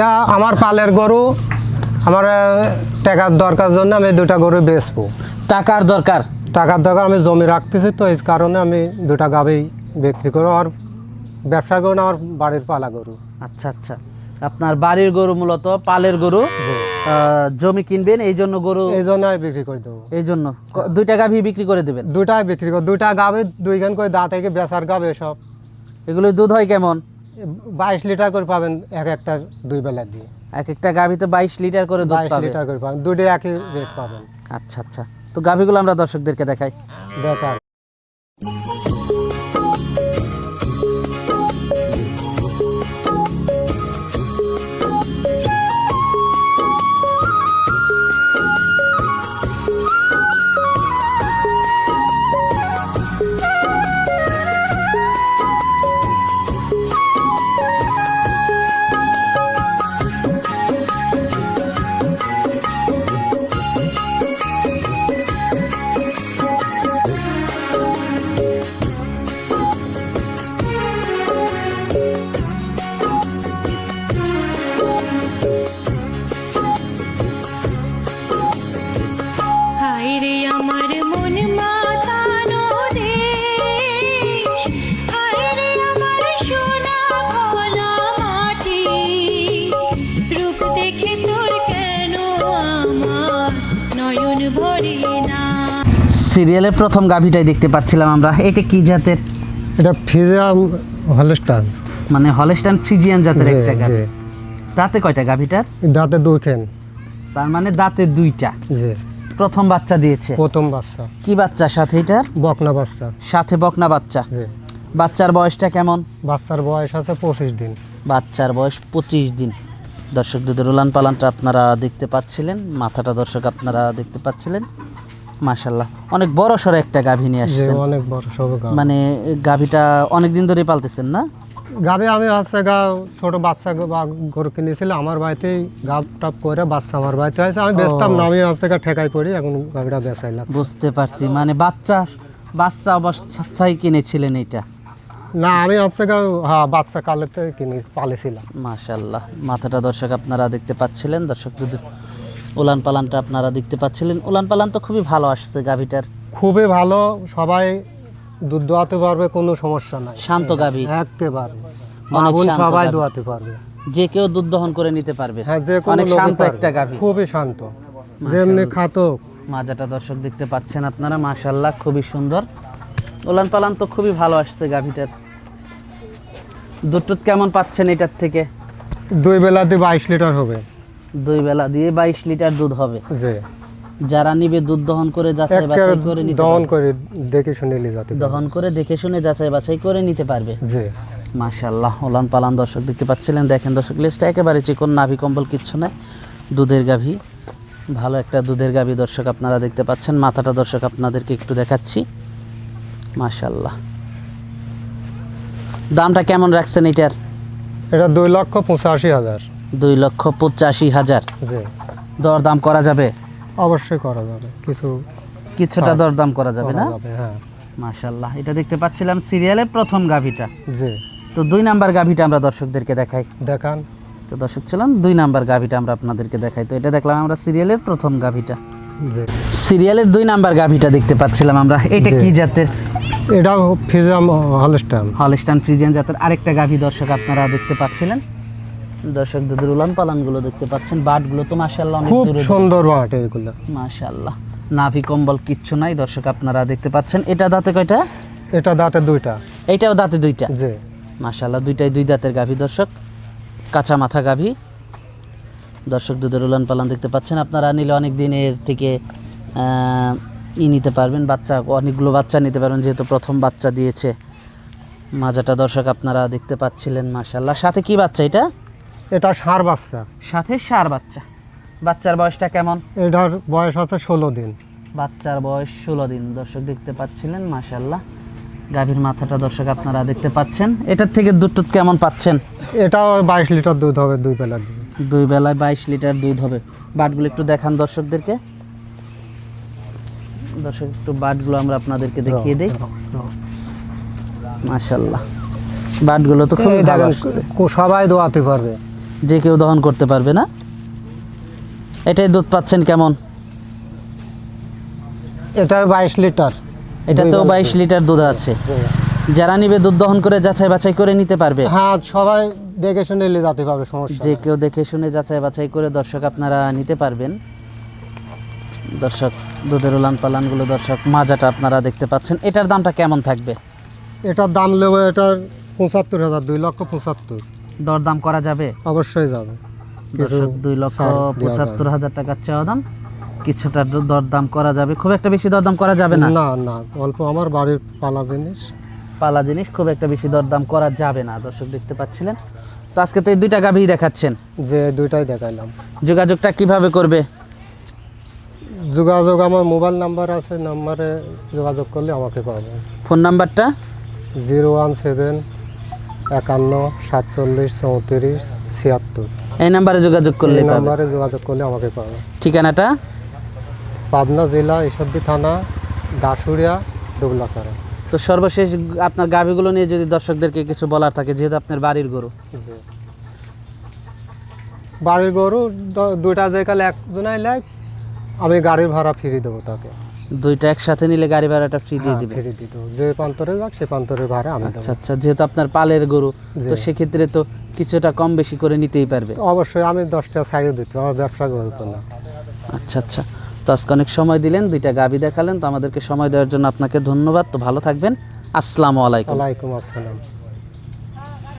এটা আমার পালের গরু। আমার টাকার দরকার জন্য আমি দুটা গরু বেচবো। টাকার দরকার? টাকার দরকার আমি জমি রাখতেছি তো এই কারণে আমি দুটা গাভি বিক্রি করব আমার ব্যবসা না আমার বাড়ির পালা গরু। আচ্ছা আচ্ছা। আপনার বাড়ির গরু মূলত পালের গরু। জমি কিনবেন এই জন্য গরু এই জন্য আমি বিক্রি করে দেবো। এই জন্য। দুইটা গাভী বিক্রি করে দেবেন? দুটাই বিক্রি করব। দুইটা গাভি দুইখান করে দাঁত থেকে বেচার গাবে সব। এগুলো দুধ হয় কেমন? বাইশ লিটার করে পাবেন এক একটা দুই বেলা দিয়ে। এক একটা গাভিতে বাইশ লিটার করে দুধ বাইশ লিটার করে পাবেন। দুটোই একই রেট পাবেন। আচ্ছা আচ্ছা। তো গাভিগুলো আমরা দর্শকদেরকে দেখাই। বেকার সিরিয়ালের প্রথম গাভীটাই দেখতে পাচ্ছিলাম আমরা। এটা কি জাতের? এটা ফিজাম হলস্টান। মানে হলেস্টান ফ্রিজিয়ান জাতের একটা গাভী। দাঁতে কয়টা গাভীটার? দাঁতে দুইখান। তার মানে দাঁতে দুইটা। জি। প্রথম বাচ্চা দিয়েছে। প্রথম বাচ্চা। কি বাচ্চা সাথে এটার? বকনা বাচ্চা। সাথে বকনা বাচ্চা। জি। বাচ্চার বয়সটা কেমন? বাচ্চার বয়স আছে পঁচিশ দিন। বাচ্চার বয়স পঁচিশ দিন। দর্শক দুধের উলান পালানটা আপনারা দেখতে পাচ্ছিলেন। মাথাটা দর্শক আপনারা দেখতে পাচ্ছিলেন। মাশাল্লাহ অনেক বড় সড়ো একটা গাভী নিয়ে আসছেন। অনেক বড় গাভ। মানে গাভীটা অনেক দিন ধরে পালতেছেন না? গাবে আমি হচ্ছে গা ছোট বাচ্চা গরু কিনেছিলাম। আমার বাড়িতেই গাব টাপ করে বাচ্চা আমার বাড়িতে আছে আমি বেচতাম না আমি হচ্ছে গা ঠেকাই পড়ি এখন গাভিটা বেচাইলাম। বুঝতে পারছি। মানে বাচ্চা বাচ্চা অবস্থায় কিনেছিলেন এটা না আমি হচ্ছে গা হ্যাঁ বাচ্চা কালেতে কিনে পালেছিলাম। মাশাল্লাহ মাথাটা দর্শক আপনারা দেখতে পাচ্ছিলেন। দর্শক যদি উলান পালানটা আপনারা দেখতে পাচ্ছিলেন। উলান পালান তো খুবই ভালো আসছে গাভীটার। খুবই ভালো সবাই দুধ দোয়াতে পারবে কোনো সমস্যা নাই। শান্ত গাভী। একেবারে। অনেক বোন শান্ত সবাই গাভী। দোয়াতে পারবে। যে কেউ দুধ দহন করে নিতে পারবে। হ্যাঁ যে কোনো অনেক লোকে শান্ত পারবে। একটা গাভী। খুবই শান্ত। যেমনি খাতক। মাজাটা দর্শক দেখতে পাচ্ছেন আপনারা মাশাল্লাহ খুবই সুন্দর। উলান পালান তো খুবই ভালো আসছে গাভীটার। দুধ টুধ কেমন পাচ্ছেন এটার থেকে? দুই বেলাতে বাইশ লিটার হবে। দুই বেলা দিয়ে বাইশ লিটার দুধ হবে। যে যারা নিবে দুধ দহন করে যাচাই বাছাই করে নিতে দহন করে দেখে শুনে নিয়ে যেতে দহন করে দেখে শুনে যাচাই বাছাই করে নিতে পারবে। যে মাশাল্লাহ ওলান পালান দর্শক দেখতে পাচ্ছিলেন। দেখেন দর্শক লেজটা একেবারে চিকন নাভি কম্বল কিচ্ছু নাই। দুধের গাভী। ভালো একটা দুধের গাভী দর্শক আপনারা দেখতে পাচ্ছেন। মাথাটা দর্শক আপনাদেরকে একটু দেখাচ্ছি। মাশাল্লাহ দামটা কেমন রাখছেন এটার? এটা দুই লক্ষ পঁচাশি হাজার। দুই লক্ষ পঁচাশি হাজার। যে দর করা যাবে? অবশ্যই করা যাবে। কিছু কিছুটা দরদাম করা যাবে না? হ্যাঁ। মাশাল্লাহ এটা দেখতে পাচ্ছিলাম সিরিয়ালের প্রথম গাভীটা। তো দুই নাম্বার গাভীটা আমরা দর্শকদেরকে দেখাই। দেখান। তো দর্শক ছিলাম দুই নাম্বার গাভীটা আমরা আপনাদেরকে দেখাই। তো এটা দেখলাম আমরা সিরিয়ালের প্রথম গাভীটা। সিরিয়ালের দুই নাম্বার গাভীটা দেখতে পাচ্ছিলাম আমরা। এটা কি জাতের? এটা ফিজাম হলস্টান হলস্টান ফ্রিজিয়ান জাতের আরেকটা গাভী দর্শক আপনারা দেখতে পাচ্ছিলেন। দর্শক দুধের উলান পালানগুলো দেখতে পাচ্ছেন বাটগুলো তো মাশাল্লাহ অনেক খুব সুন্দর মাঠ এগুলো। মাশাল্লাহ নাভি কম্বল কিচ্ছু নাই দর্শক আপনারা দেখতে পাচ্ছেন। এটা দাঁতে কয়টা? এটা দাঁতে দুইটা। এইটাও দাঁতে দুইটা? যে মাশাল্লাহ দুইটাই দুই দাঁতের গাভী দর্শক। কাঁচা মাথা গাভী। দর্শক দুধের উলান পালান দেখতে পাচ্ছেন আপনারা নিলে অনেক দিনের থেকে আহ, ই নিতে পারবেন বাচ্চা অনেকগুলো বাচ্চা নিতে পারবেন যেহেতু প্রথম বাচ্চা দিয়েছে। মাজাটা দর্শক আপনারা দেখতে পাচ্ছিলেন মাশাল্লাহ সাথে কি বাচ্চা এটা? এটা সার বাচ্চা। সাথে সার বাচ্চা। বাচ্চার বয়সটা কেমন? এটার বয়স আছে ষোলো দিন। বাচ্চার বয়স ষোলো দিন। দর্শক দেখতে পাচ্ছিলেন মাশাল্লাহ গাভীর মাথাটা দর্শক আপনারা দেখতে পাচ্ছেন। এটার থেকে দুধ টুধ কেমন পাচ্ছেন? এটাও বাইশ লিটার দুধ হবে দুই বেলা দুই বেলায় বাইশ লিটার দুধ হবে। বাটগুলো একটু দেখান দর্শকদেরকে। দর্শক একটু বাটগুলো আমরা আপনাদেরকে দেখিয়ে দিই। মাশাল্লাহ বাটগুলো তো দেখেন সবাই দোয়াতে পারবে। যে কেউ দহন করতে পারবে না। এটাই দুধ পাচ্ছেন কেমন? এটা বাইশ লিটার। এটাতেও বাইশ লিটার দুধ আছে। যারা নিবে দুধ দহন করে যাচাই বাছাই করে নিতে পারবে। হ্যাঁ সবাই দেখে শুনে নিয়ে যেতে পারবে সমস্যা যে কেউ দেখে শুনে যাচাই বাছাই করে দর্শক আপনারা নিতে পারবেন। দর্শক দুধের উলান পালানগুলো দর্শক মাজাটা আপনারা দেখতে পাচ্ছেন। এটার দামটা কেমন থাকবে? এটার দাম নেব এটার পঁচাত্তর হাজার দুই লক্ষ পঁচাত্তর। দরদাম করা যাবে? অবশ্যই যাবে। দর্শক দুই লক্ষ। পঁচাত্তর হাজার টাকার চাওয়া দাম। কিছুটা দরদাম করা যাবে। খুব একটা বেশি দরদাম করা যাবে না? না না অল্প। আমার বাড়ির পালা জিনিস। পালা জিনিস খুব একটা বেশি দরদাম করা যাবে না দর্শক দেখতে পাচ্ছিলেন। তো আজকে তো এই দুইটা গাভী দেখাচ্ছেন। যে দুইটাই দেখাইলাম। যোগাযোগটা কীভাবে করবে? যোগাযোগ আমার মোবাইল নাম্বার আছে নাম্বারে যোগাযোগ করলে আমাকে পাবেন ফোন নাম্বারটা? জিরো ওয়ান সেভেন একান্ন সাতচল্লিশ চৌত্রিশ ছিয়াত্তর। এই নাম্বারে যোগাযোগ করলে এই পাবে। নাম্বারে যোগাযোগ করলে আমাকে পাবেন ঠিকানাটা? পাবনা জেলা ঈশ্বরদী থানা দাসুরিয়া দুবলাছড়া। তো সর্বশেষ আপনার গাভীগুলো নিয়ে যদি দর্শকদেরকে কিছু বলার থাকে যেহেতু আপনার বাড়ির গরু। জি। বাড়ির গরু দ- দুইটা যে কালে একজনাই আমি গাড়ির ভাড়া ফিরিয়ে দেবো তাকে। দুইটা একসাথে নিলে গাড়ি ভাড়াটা ফ্রি দিয়ে দিবে। ফ্রি দেবো যে প্রান্তরে যাক সে প্রান্তরের ভাড়া আমি আচ্ছা আচ্ছা যেহেতু আপনার পালের গরু তো। সেক্ষেত্রে তো কিছুটা কম বেশি করে নিতেই পারবে। অবশ্যই আমি দশটা সাইডে দিতে আমার ব্যবসা গরু তো না। আচ্ছা আচ্ছা তো আজকে অনেক সময় দিলেন দুইটা গাভী দেখালেন তো আমাদেরকে সময় দেওয়ার জন্য আপনাকে ধন্যবাদ। তো ভালো থাকবেন। আসসালামু আলাইকুম। ওয়ালাইকুম আসসালাম।